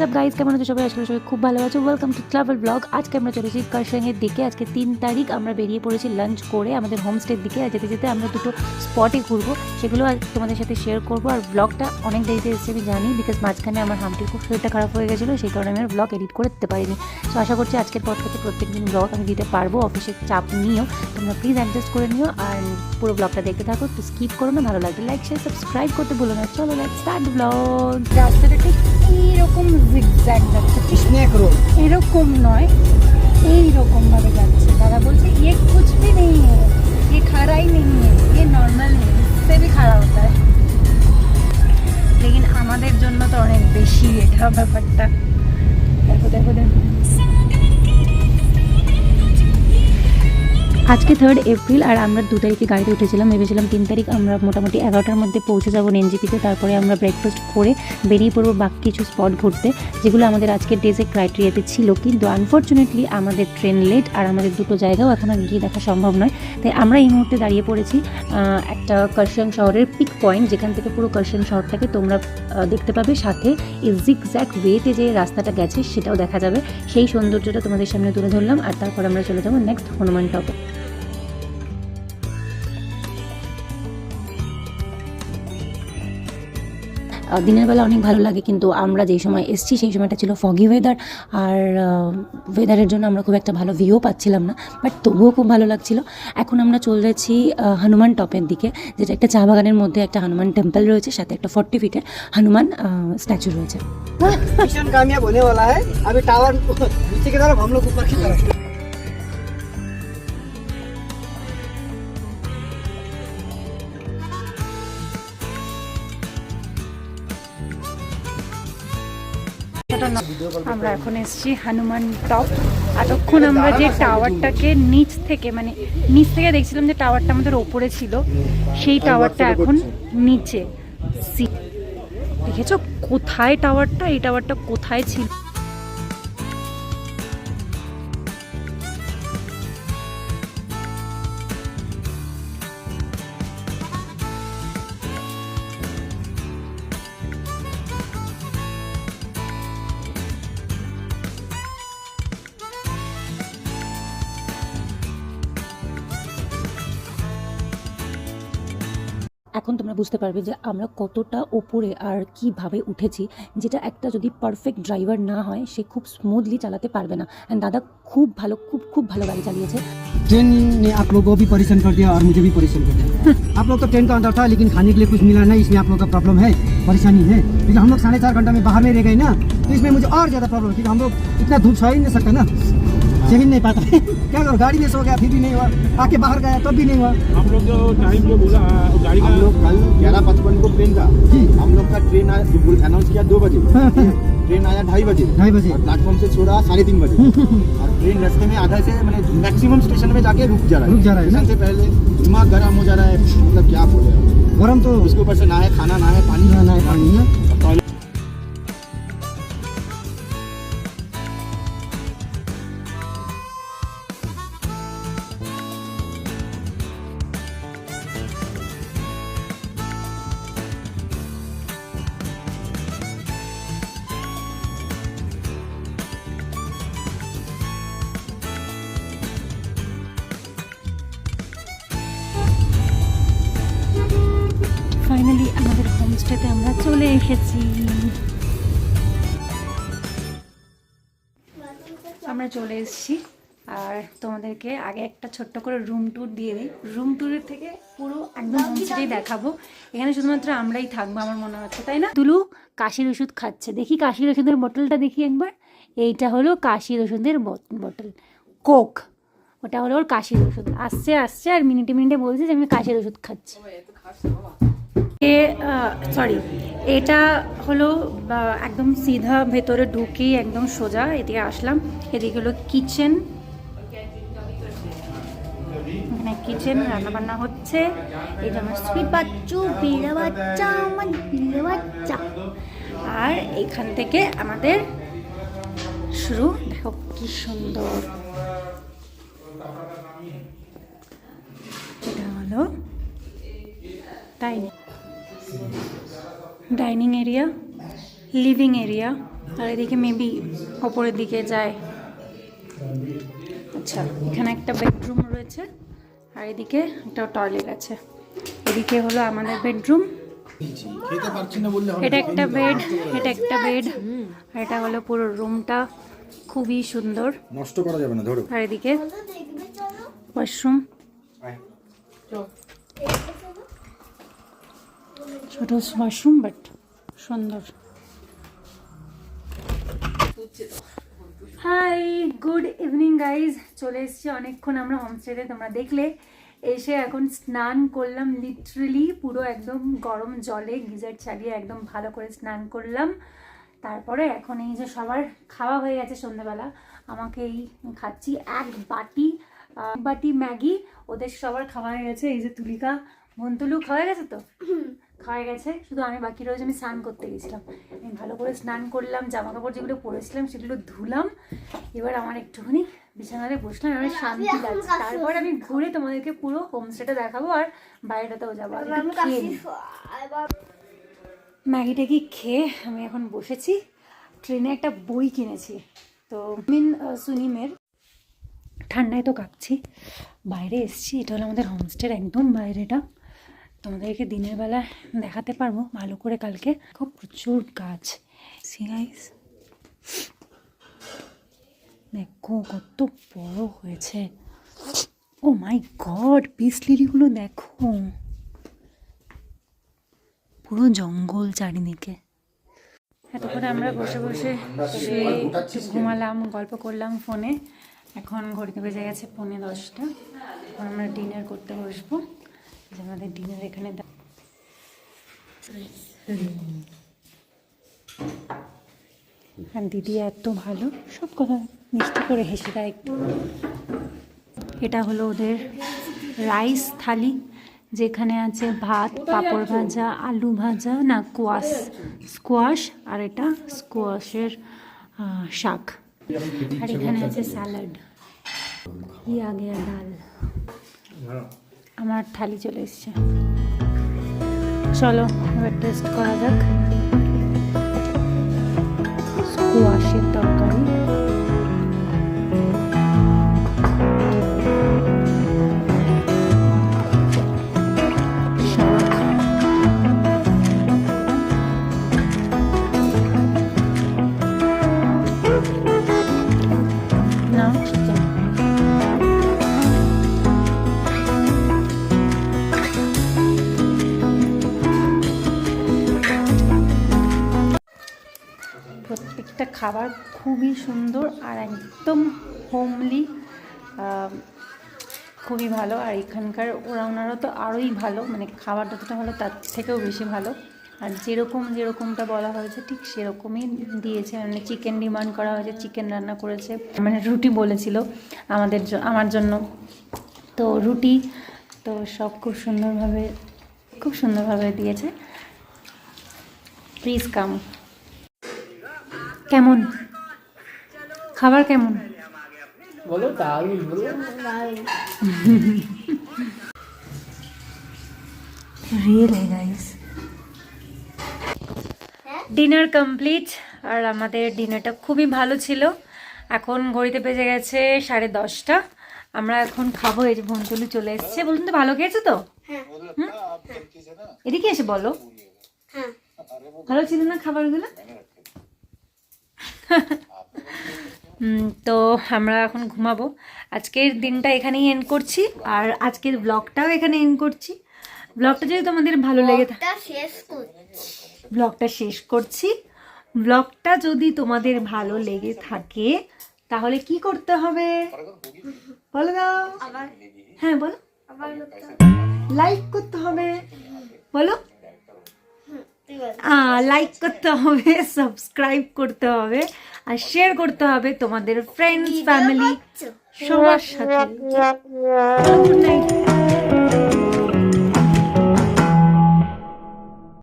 সব গাইজ কেমন আছো সবাই? আসলে সবাই খুব ভালো আছো। ওয়েলকাম টু ট্রাভেল ব্লগ আজকে আমরা চলেছি কারসাংয়ের দিকে। আজকে তিন তারিখ, আমরা বেরিয়ে পড়েছি লাঞ্চ করে আমাদের হোমস্টের দিকে। আর যেতে যেতে আমরা দুটো স্পটে ঘুরবো। সেগুলো তোমাদের সাথে শেয়ার করব। আর ব্লগটা অনেক দেরিতে এসেছে, আমি জানি বিকজ মাঝখানে আমার হামটির খুব শরীরটা খারাপ হয়ে গেছিল, সেই কারণে আমি আর ব্লগ এডিট করে দিতে পারিনি। তো আশা করছি আজকের পর থেকে প্রত্যেক দিন ব্লগ আমি দিতে পারব। অফিসের চাপ নিয়েও তোমরা প্লিজ অ্যাডজাস্ট করে নিও। আর পুরো ব্লগটা দেখতে থাকো। তো স্কিপ করো না, ভালো লাগবে লাইক শেয়ার সাবস্ক্রাইব করতে ভুলো না। চলো লাইক স্টার্ট ব্লগ রাস্তাটা ঠিক এইরকম জিগজ্যাগ যাচ্ছে ঠিক स्नैक रोल এরকম নয় এইরকম ভাবে যাচ্ছে দাদা বলছে ये कुछ भी नहीं है ये खारा ही नहीं है ये नॉर्मल है इससे भी खारा होता है लेकिन আমাদের জন্য তো অনেক বেশি এটা ব্যাপারটা আজকে থার্ড এপ্রিল আর আমরা দু তারিখে গাড়িতে উঠেছিলাম। ভেবেছিলাম তিন তারিখ আমরা মোটামুটি এগারোটার মধ্যে পৌঁছে যাব এনজিপিতে তারপরে আমরা ব্রেকফাস্ট করে বেরিয়ে পড়ব বাকি কিছু স্পট ঘুরতে, যেগুলো আমাদের আজকের ডেজে ক্রাইটেরিয়াতে ছিল। কিন্তু আনফর্চুনেটলি আমাদের ট্রেন লেট আর আমাদের দুটো জায়গাও এখন আর গিয়ে দেখা সম্ভব নয়। তাই আমরা এই মুহূর্তে দাঁড়িয়ে পড়েছি একটা কার্শিয়াং শহরের পিক পয়েন্ট যেখান থেকে পুরো কার্শিয়াং শহরটাকে তোমরা দেখতে পাবে। সাথে এই জিগজ্যাক ওয়েতে যে রাস্তাটা গেছে, সেটাও দেখা যাবে। সেই সৌন্দর্যটা তোমাদের সামনে তুলে ধরলাম আর তারপর আমরা চলে যাব নেক্সট হনুমান টপে দিনের বেলা অনেক ভালো লাগে কিন্তু আমরা যেই সময় এসছি সেই সময়টা ছিল ফগি ওয়েদার আর ওয়েদারের জন্য আমরা খুব একটা ভালো ভিউ পাচ্ছিলাম না বাট তবুও খুব ভালো লাগছিল এখন আমরা চলেছি আহ, হনুমান টপের দিকে যেটা একটা চা বাগানের মধ্যে একটা হনুমান টেম্পল রয়েছে সাথে একটা ফর্টি ফিটের হনুমান স্ট্যাচু রয়েছে मिशन कामयाब होने वाला है अभी टावर नीचे की तरफ हम लोग ऊपर की तरफ আমরা এখন এসেছি হনুমান টপ। এতক্ষণ আমরা যে টাওয়ারটাকে নিচ থেকে মানে নিচ থেকে দেখছিলাম যে টাওয়ারটা আমাদের ওপরে ছিল সেই টাওয়ারটা এখন নিচে। দেখেছ কোথায় টাওয়ারটা? এই টাওয়ারটা কোথায় ছিল? এখন তোমরা বুঝতে পারবে যে আমরা কতটা ওপরে আর কিভাবে উঠেছি যেটা একটা যদি পারফেক্ট ড্রাইভার না হয় সে খুব স্মুথলি চালাতে পারবে না অ্যান্ড দাদা খুব ভালো খুব খুব ভালো গাড়ি চালিয়েছে ट्रेन ने आप लोगों को भी परेशान कर दिया और मुझे भी परेशान कर दिया आप लोग तो ट्रेन का अंदर था लेकिन खाने के लिए कुछ मिला नहीं इसमें आप लोग का प्रॉब्लम है परेशानी है लेकिन हम लोग साढ़े चार घंटा में बाहर में रह गए ना तो इसमें मुझे और ज़्यादा प्रॉब्लम क्योंकि हम लोग इतना धूप सह ही नहीं सकते ना सह नहीं पाता। क्या करो गाड़ी में सो गया फिर भी नहीं हुआ। आके बाहर गया तब भी नहीं हुआ। हम लोग जो टाइम जो बोला गाड़ी का हम लोग कल ग्यारह पचपन को ट्रेन था। जी। हम लोग का ट्रेन आया अनाउंस किया दो बजे। ट्रेन आया ढाई बजे। ढाई बजे। प्लेटफॉर्म से छोड़ा साढ़े तीन बजे। और ट्रेन रास्ते में आधा से मैंने मैक्सिमम स्टेशन में जाके रुक जा रहा है। रुक जा रहा है ना? स्टेशन से पहले दिमाग गर्म हो जा रहा है। मतलब क्या बोले अब। गरम तो उसके ऊपर से ना है खाना ना है पानी ना है पानी। है আমাদের হোমস্টেতে আমরা চলে এসেছি। আমরা চলে এসেছি আর তোমাদেরকে আগে একটা ছোট্ট করে রুম ট্যুর দিয়ে দিই। রুম ট্যুরের থেকে পুরো একদম হোমস্টেই দেখাবো। এখানে শুধুমাত্র আমরাই থাকব আমার মনে হচ্ছে তাই না? তুলু কাশির ওষুধ খাচ্ছে। দেখি কাশির ওষুধের বোতলটা দেখি একবার। এইটা হলো কাশির ওষুধের বোতল। কোক। ওটা হলো ওর কাশির ওষুধ। আসছে আসছে আর মিনিটে মিনিটে বলছে যে আমি কাশির ওষুধ খাচ্ছি। এ সরি এটা হলো একদম সিধা ভেতরে ঢুকেই একদম সোজা এদিকে আসলাম। এদিকে হলো কিচেন এখানে কিচেন রান্নাবান্না হচ্ছে। যে আমার সুইট বাচ্চু, বিড়া বাচ্চা, আমার বিড়া বাচ্চা। আর এখান থেকে আমাদের শুরু। দেখো কি সুন্দর। এটা হলো dining dining area living area আর এদিকে মেবি ওপরের দিকে যায়। আচ্ছা এখানে একটা বেডরুম রয়েছে আর এদিকে একটা টয়লেট আছে। এদিকে হলো আমাদের বেডরুম। এটা একটা বেড এটা একটা বেড আর এটা হলো পুরো রুমটা খুবই সুন্দর। নষ্ট করা যাবে না ধরো। আর এদিকে ওয়াশরুম। ছোট ওয়াশরুম বাট সুন্দর। হাই গুড ইভিনিং গাইজ চলে এসেছি অনেকক্ষণ আমরা হোমস্টেতে তোমরা দেখলে এসে এখন স্নান করলাম লিটারেলি পুরো একদম গরম জলে গিজার চালিয়ে একদম ভালো করে স্নান করলাম। তারপরে এখন এই যে সবার খাওয়া হয়ে গেছে সন্ধ্যেবেলা আমাকে এই খাচ্ছি এক বাটি বাটি ম্যাগি। ওদের সবার খাওয়া হয়ে গেছে এই যে তুলিকা। ভন্তুলু খাওয়া গেছে তো? খাওয়া গেছে। শুধু আমি বাকি রয়েছে আমি স্নান করতে গেছিলাম। আমি ভালো করে স্নান করলাম জামা কাপড় যেগুলো পরেছিলাম সেগুলো ধুলাম। এবার আমার একটুখানি বিছানাতে বসলাম এবার শান্তি লাগছে। তারপর আমি ঘুরে তোমাদেরকে পুরো হোমস্টেটা দেখাবো আর বাইরেটাতেও যাব। আগে একটু খেয়ে আমি এখন বসেছি। ট্রেনে একটা বই কিনেছি। তো মিন সুনিমের। ঠান্ডায় তো কাঁপছি। বাইরে এসছি এটা হলো আমাদের হোমস্টের একদম বাইরেটা। তোমাদেরকে দিনের বেলা দেখাতে পারব, ভালো করে কালকে। খুব প্রচুর গাছ। সি গাইস দেখো, কত বড় হয়েছে। ও মাই গড পিস লিলিগুলো দেখো। পুরো জঙ্গল চারিদিকে। এতক্ষণ আমরা বসে বসে শুয়ে ঘুমালাম, গল্প করলাম ফোনে। এখন ঘড়িতে বেজে গেছে পৌনে দশটা। আমরা ডিনার করতে বসবো। আমাদের ডিনার এখানে দিদি এত ভালো, সব কথা মিষ্টি করে হেসে দেয় একটু। এটা হলো ওদের রাইস থালি, যেখানে আছে ভাত, পাঁপড় ভাজা, আলু ভাজা, না কোয়াশ স্কোয়াশ আর এটা স্কোয়াশের শাক। আর এখানে আছে স্যালাড ইয়া গিয়া ডাল? আমার থালি চলে এসছে। চলো এবার টেস্ট করা যাক। স্কোয়াশের তরকারি খাবার খুবই সুন্দর আর একদম হোমলি খুবই ভালো। আর এখানকার ওরা, ওনারা তো আরোই ভালো মানে খাবার যতটা ভালো তার থেকেও বেশি ভালো। আর যেরকম যেরকমটা বলা হয়েছে, ঠিক সেরকমই দিয়েছে। মানে চিকেন ডিমান্ড করা হয়েছে চিকেন রান্না করেছে। মানে রুটি বলেছিল আমাদের আমার জন্য। তো রুটি তো সব খুব সুন্দরভাবে খুব সুন্দরভাবে দিয়েছে। প্লিজ কাম কেমন? খাবার কেমন? বলো দারুণ বলো। Real really guys dinner complete আর আমাদের ডিনারটা খুবই ভালো ছিল। এখন ঘড়িতে বেজে গেছে সাড়ে দশটা। আমরা এখন খাব এই যে ভঞ্চলি চলে এসেছে। বলুন তো ভালো খেয়েছো তো? হুম? এদিকে এসে বলো। ভালো ছিল না খাবারগুলো? তো আমরা এখন ঘুমাবো। আজকের দিনটা এখানেই এন্ড করছি আর আজকের ব্লগটাও এখানে এন্ড করছি। ব্লগটা যদি তোমাদের ভালো লেগে থাকে ব্লগটা শেষ করছি। ব্লগটা যদি তোমাদের ভালো লেগে থাকে তাহলে কি করতে হবে? বলো দাও হ্যাঁ বলো। লাইক করতে হবে। বলো। লাইক করতে হবে সাবস্ক্রাইব করতে হবে আর শেয়ার করতে হবে তোমাদের ফ্রেন্ডস ফ্যামিলি সবার সাথে।